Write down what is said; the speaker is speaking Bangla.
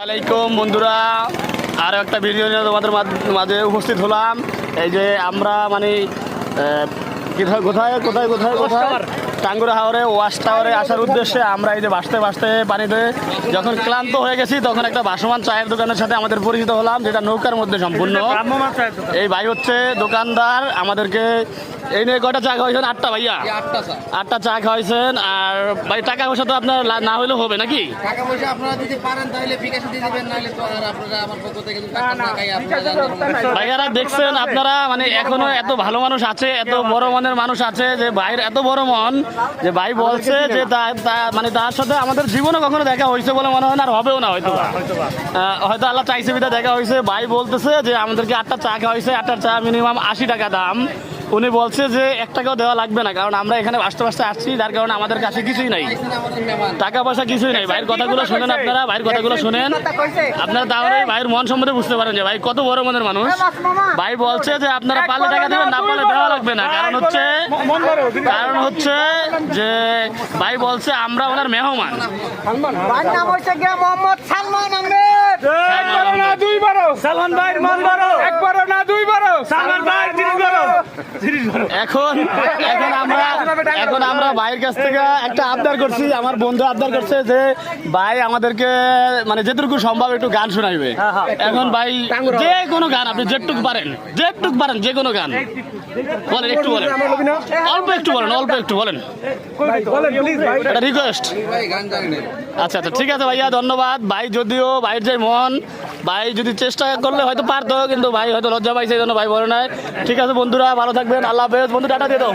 আলাইকুম বন্ধুরা আরও একটা ভিডিও নিয়ে তোমাদের মাঝে উপস্থিত হলাম। এই যে আমরা মানে কোথায় কোথায় কোথায় কোথায় টাঙ্গুরা হাওরে ওয়াশ টাওয়ারে আসার উদ্দেশ্যে আমরা এই যে বাসতে বাসতে পানিতে যখন ক্লান্ত হয়ে গেছি তখন একটা ভাসমান চায়ের দোকানের সাথে আমাদের পরিচিত হলাম যেটা নৌকার মধ্যে সম্পূর্ণ। এই ভাই হচ্ছে দোকানদার আমাদেরকে এই নিয়ে কয়টা চা খাওয়াইছেন? আটটা ভাইয়া? আটটা চা। খাওয়াইছেন আর ভাই টাকা পয়সা তো আপনার না হলেও হবে নাকি? টাকা পয়সা আপনারা যদি পারেন তাহলে বিকাশে দিয়ে দেবেন নাহলে তো আর আপনারা আমার পক্ষ থেকে দু টাকা টাকাই আপনারা ভাইয়ারা দেখছেন আপনারা মানে এখনও এত ভালো মানুষ আছে এত বড় মনের মানুষ আছে যে ভাইয়ের এত বড় মন যে ভাই বলছে যে মানে তার সাথে আমাদের জীবনে কখনো দেখা হয়েছে বলে মনে হয় না আর হবেও না হয়তো আহ, হয়তো আল্লাহ চাইছে বিধা দেখা হয়েছে ভাই বলতেছে যে আমাদেরকে আটটা চা খাওয়া হয়েছে আটটা চা মিনিমাম আশি টাকা দাম। উনি বলছে যে এক টাকাও দেওয়া লাগবে না কারণ আমরা এখানে বাসতে বাসতে আসছি যার কারণে আমাদের কাছে কিছুই নাই। টাকা পয়সা কিছুই নাই। ভাইয়ের কথাগুলো শুনেন আপনারা ভাইয়ের কথাগুলো শুনেন। আপনারা তাহলে ভাইয়ের মন সম্বন্ধে বুঝতে পারেন যে ভাই কত বড় মনের মানুষ। ভাই বলছে যে আপনারা পারলে টাকা দেবেন না পারলে দেওয়া লাগবে না। কারণ হচ্ছে কারণ হচ্ছে যে ভাই বলছে আমরা ওনার মেহমান। ভাই সালমান আহমেদ একবারও না দুইবারও সালমান ভাইয়ের মন বড় একবারও না দুইবারও সালমান ভাই জিনিস বড় এখন এখন আমরা এখন আমরা ভাইয়ের কাছ থেকে একটা আবদার করছি আমার বন্ধু আবদার করছে যে ভাই আমাদেরকে মানে যেটুকু সম্ভব একটু গান শোনাইবে। এখন ভাই যে কোনো গান আপনি যেটুকু পারেন যেটুকু পারেন যে কোনো গান। বলেন একটু বলেন। অল্প একটু বলেন অল্প একটু বলেন। রিকোয়েস্ট ভাই। গান জানেন আচ্ছা আচ্ছা ঠিক আছে ভাইয়া ধন্যবাদ। ভাই যদিও ভাইয়ের যে মন ভাই, যদি চেষ্টা করলে হয়তো পারতো, কিন্তু ভাই হয়তো লজ্জা পাইছে, এই জন্য ভাই বলে নাই। ঠিক আছে বন্ধুরা, ভালো থাকবেন, আল্লাহ হাফেজ। বন্ধু, টাটা দিয়ে দাও।